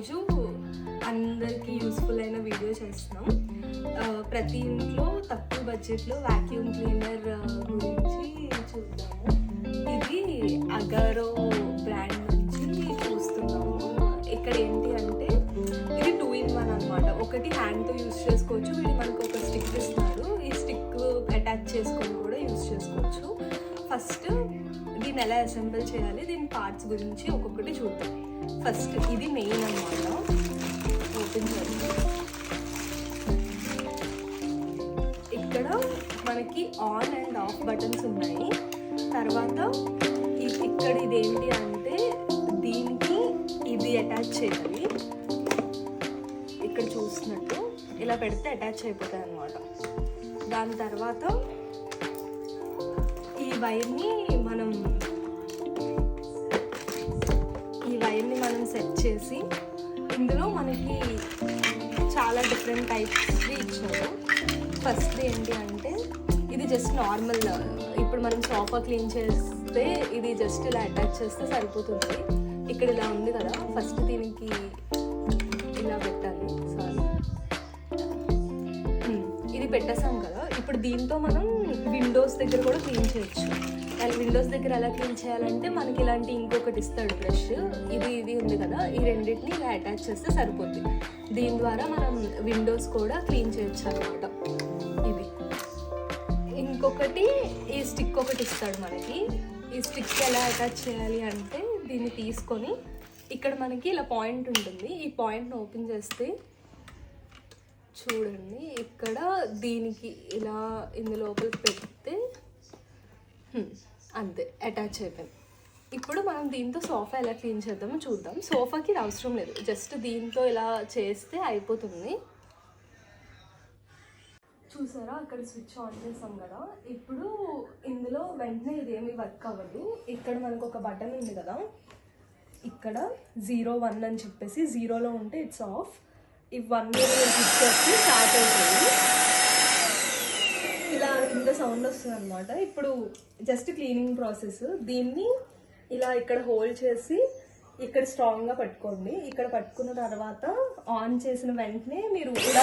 ఈరోజు అందరికీ యూస్ఫుల్ అయిన వీడియో చేస్తున్నాం. ప్రతి ఇంట్లో తక్కువ బడ్జెట్లో వాక్యూమ్ క్లీనర్ గురించి చూద్దాము. ఇది అగారో బ్రాండ్ నుంచి చూస్తున్నాము. ఇక్కడ ఏంటి అంటే ఇది టూ ఇన్ వన్ అనమాట ఒకటి హ్యాండ్తో యూస్ చేసుకోవచ్చు వీడు మనకు ఒక స్టిక్ ఇస్తున్నారు ఈ స్టిక్ అటాచ్ చేసుకొని కూడా యూస్ చేసుకోవచ్చు. ఫస్ట్ దీన్ని ఎలా అసెంబుల్ చేయాలి? దీని పార్ట్స్ గురించి ఒక్కొక్కటి చూద్దాం. ఫస్ట్ ఇది మెయిన్ అనమాట ఓపెన్ చేద్దాం. ఇక్కడ మనకి ఆన్ అండ్ ఆఫ్ బటన్స్ ఉన్నాయి. తర్వాత ఇక్కడ ఇది ఏంటి అంటే దీనికి ఇది అటాచ్ చేయాలి. ఇక్కడ చూసినట్టు ఇలా పెడితే అటాచ్ అయిపోతాయి అన్నమాట. దాని తర్వాత వైర్ని మనం ఈ వైర్ని మనం సెట్ చేసి ఇందులో మనకి చాలా డిఫరెంట్ టైప్స్ ఇచ్చారు. ఫస్ట్ ఏంటి అంటే ఇది జస్ట్ నార్మల్ ఇప్పుడు మనం సోఫా క్లీన్ చేస్తే ఇది జస్ట్ ఇలా అటాచ్ చేస్తే సరిపోతుంది. ఇక్కడ ఇలా ఉంది కదా ఫస్ట్ దీనికి ఇలా పెట్టేసాం కదా ఇప్పుడు దీంతో మనం విండోస్ దగ్గర కూడా క్లీన్ చేయొచ్చు. అండ్ విండోస్ దగ్గర ఎలా క్లీన్ చేయాలంటే మనకి ఇలాంటి ఇంకొకటి ఇస్తాడు బ్రష్ ఇది ఇది ఉంది కదా ఈ రెండింటిని ఇలా అటాచ్ చేస్తే సరిపోతుంది దీని ద్వారా మనం విండోస్ కూడా క్లీన్ చేయొచ్చు అనమాట ఇది. ఇంకొకటి ఈ స్టిక్ ఒకటి ఇస్తాడు మనకి. ఈ స్టిక్ ఎలా అటాచ్ చేయాలి అంటే దీన్ని తీసుకొని ఇక్కడ మనకి ఇలా పాయింట్ ఉంటుంది. ఈ పాయింట్ని ఓపెన్ చేస్తే చూడండి. ఇక్కడ దీనికి ఇలా ఇందు లోపల పెడితే అంతే అటాచ్ అయిపోయింది. ఇప్పుడు మనం దీంతో సోఫా ఎలా క్లీన్ చేద్దామో చూద్దాం. సోఫాకి అవసరం లేదు. జస్ట్ దీంతో ఇలా చేస్తే అయిపోతుంది. చూసారా? అక్కడ స్విచ్ ఆన్ చేసాం కదా. ఇప్పుడు ఇందులో వెంటనే ఇదేమి వర్క్ అవ్వదు. ఇక్కడ మనకు ఒక బటన్ ఉంది కదా. ఇక్కడ జీరో వన్ అని చెప్పేసి జీరోలో ఉంటే ఇట్స్ ఆఫ్ ఇవన్నీ వన్ స్టార్ట్ అవుతుంది ఇలా ఇంత సౌండ్ వస్తుంది అనమాట ఇప్పుడు జస్ట్ క్లీనింగ్ ప్రాసెస్ దీన్ని ఇలా ఇక్కడ హోల్డ్ చేసి ఇక్కడ స్ట్రాంగ్గా పట్టుకోండి. ఇక్కడ పట్టుకున్న తర్వాత ఆన్ చేసిన వెంటనే మీరు కూడా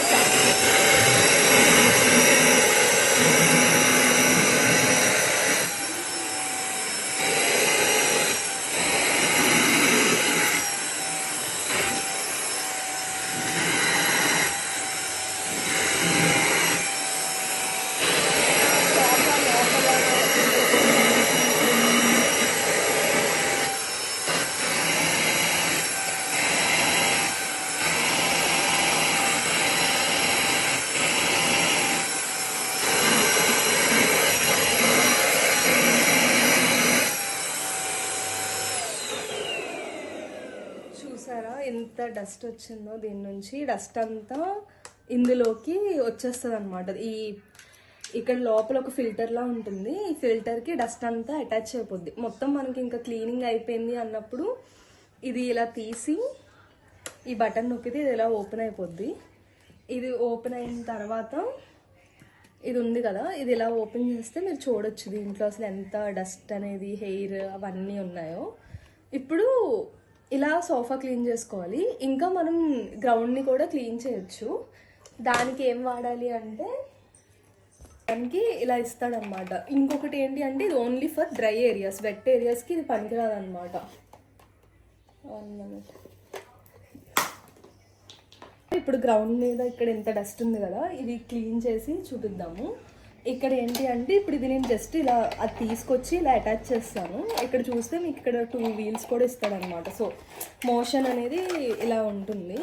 చూసారా ఎంత డస్ట్ వచ్చిందో దీని నుంచి డస్ట్ అంతా ఇందులోకి వచ్చేస్తుంది అనమాట ఈ ఇక్కడ లోపల ఒక ఫిల్టర్లా ఉంటుంది. ఈ ఫిల్టర్కి డస్ట్ అంతా అటాచ్ అయిపోద్ది. మొత్తం మనకి ఇంకా క్లీనింగ్ అయిపోయింది అన్నప్పుడు ఇది ఇలా తీసి ఈ బటన్ నొక్కితే ఇది ఇలా ఓపెన్ అయిపోద్ది. ఇది ఓపెన్ అయిన తర్వాత ఇది ఉంది కదా ఇది ఇలా ఓపెన్ చేస్తే మీరు చూడొచ్చు దీంట్లో అసలు ఎంత డస్ట్ అనేది హెయిర్ అవన్నీ ఉన్నాయో. ఇప్పుడు ఇలా సోఫా క్లీన్ చేసుకోవాలి. ఇంకా మనం గ్రౌండ్ని కూడా క్లీన్ చేయొచ్చు. దానికి ఏం వాడాలి అంటే దానికి ఇలా ఇస్తాడనమాట. ఇంకొకటి ఏంటి అంటే ఇది only for dry areas wet ఏరియాస్కి ఇది పనికిరాదనమాట. ఇప్పుడు గ్రౌండ్ మీద ఇక్కడ ఎంత డస్ట్ ఉంది కదా ఇది క్లీన్ చేసి చూపిద్దాము. ఇక్కడ ఏంటి అంటే ఇప్పుడు ఇది నేను జస్ట్ ఇలా అది తీసుకొచ్చి ఇలా అటాచ్ చేస్తాను. ఇక్కడ చూస్తే మీకు ఇక్కడ టూ వీల్స్ కూడా ఇస్తాడనమాట సో మోషన్ అనేది ఇలా ఉంటుంది.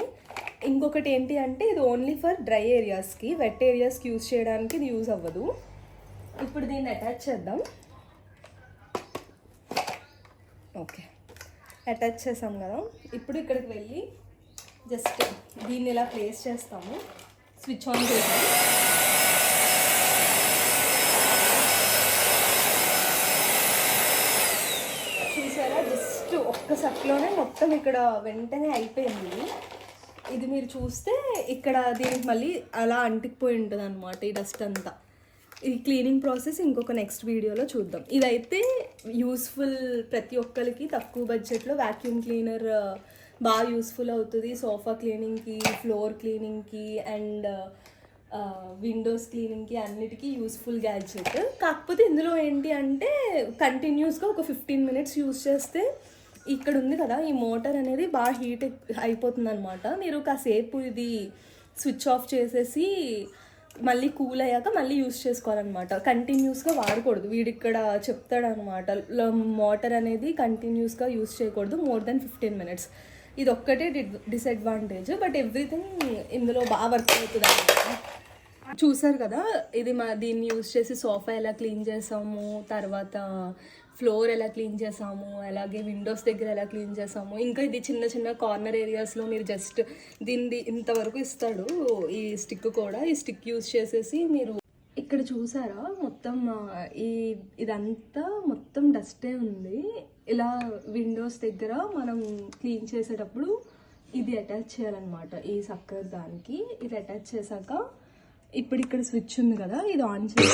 ఇంకొకటి ఏంటి అంటే ఇది ఓన్లీ ఫర్ డ్రై ఏరియాస్కి వెట్ ఏరియాస్కి యూజ్ చేయడానికి ఇది యూజ్ అవ్వదు. ఇప్పుడు దీన్ని అటాచ్ చేద్దాం. ఓకే అటాచ్ చేసాం కదా. ఇప్పుడు ఇక్కడికి వెళ్ళి జస్ట్ దీన్ని ఇలా ప్లేస్ చేస్తాము. స్విచ్ ఆన్ చేసాం చూసారా జస్ట్ ఒక్క సట్లోనే మొత్తం ఇక్కడ వెంటనే అయిపోయింది. ఇది. ఇది మీరు చూస్తే ఇక్కడ దీనికి మళ్ళీ అలా అంటికిపోయి ఉంటుంది అనమాట ఈ డస్ట్ అంతా. ఈ క్లీనింగ్ ప్రాసెస్ ఇంకొక నెక్స్ట్ వీడియోలో చూద్దాం. ఇదైతే యూస్ఫుల్ ప్రతి ఒక్కరికి తక్కువ బడ్జెట్లో వ్యాక్యూమ్ క్లీనర్ బాగా యూస్ఫుల్ అవుతుంది. సోఫా క్లీనింగ్కి ఫ్లోర్ క్లీనింగ్కి అండ్ విండోస్ క్లీనింగ్కి అన్నిటికీ యూస్ఫుల్ గ్యాడ్జెట్ కాకపోతే ఇందులో ఏంటి అంటే కంటిన్యూస్గా ఒక ఫిఫ్టీన్ మినిట్స్ యూస్ చేస్తే ఇక్కడ ఉంది కదా ఈ మోటార్ అనేది బాగా హీట్ అయిపోతుంది అనమాట మీరు కాసేపు ఇది స్విచ్ ఆఫ్ చేసేసి మళ్ళీ కూల్ అయ్యాక మళ్ళీ యూస్ చేసుకోవాలన్నమాట. కంటిన్యూస్గా వాడకూడదు. వీడి ఇక్కడ చెప్తాడనమాట మోటార్ అనేది కంటిన్యూస్గా యూస్ చేయకూడదు. More than fifteen minutes. ఇది ఒక్కటే డిసడ్వాంటేజ్. బట్ ఎవ్రీథింగ్ ఇందులో బాగా వర్క్ అవుతుంది అనమాట చూసారు కదా ఇది మా దీన్ని యూజ్ చేసి సోఫా ఎలా క్లీన్ చేసాము తర్వాత ఫ్లోర్ ఎలా క్లీన్ చేసాము అలాగే విండోస్ దగ్గర ఎలా క్లీన్ చేసాము. ఇంకా ఇది చిన్న చిన్న కార్నర్ ఏరియాస్లో మీరు జస్ట్ దీన్ని ఇంతవరకు ఇస్తాడు. ఈ స్టిక్ కూడా ఈ స్టిక్ యూస్ చేసేసి మీరు ఇక్కడ చూసారా? మొత్తం ఈ ఇదంతా మొత్తం డస్టే ఉంది. ఇలా విండోస్ దగ్గర మనం క్లీన్ చేసేటప్పుడు ఇది అటాచ్ చేయాలన్నమాట. ఈ సక్కర్ దానికి ఇది అటాచ్ చేశాక ఇప్పుడు ఇక్కడ స్విచ్ ఉంది కదా ఇది ఆన్ చేసి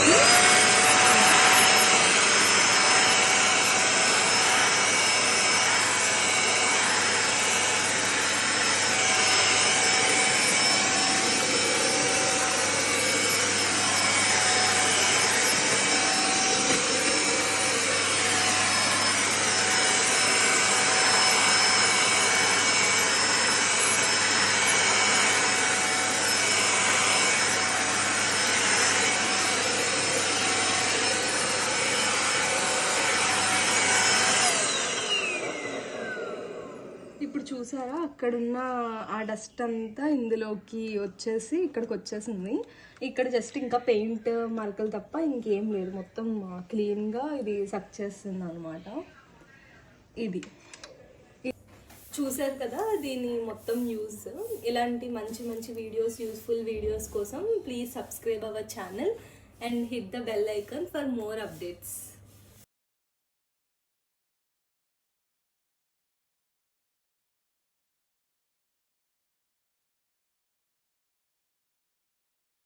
ఇప్పుడు చూసారా? అక్కడున్న ఆ డస్ట్ అంతా ఇందులోకి వచ్చేసి ఇక్కడికి వచ్చేసింది. ఇక్కడ జస్ట్ ఇంకా పెయింట్ మరకలు తప్ప ఇంకేం లేదు. మొత్తం క్లీన్గా ఇది సక్ చేస్తుంది అనమాట ఇది చూసారు కదా దీని మొత్తం యూస్. ఇలాంటి మంచి మంచి వీడియోస్ యూస్ఫుల్ వీడియోస్ కోసం please subscribe our channel and hit the bell icon for more updates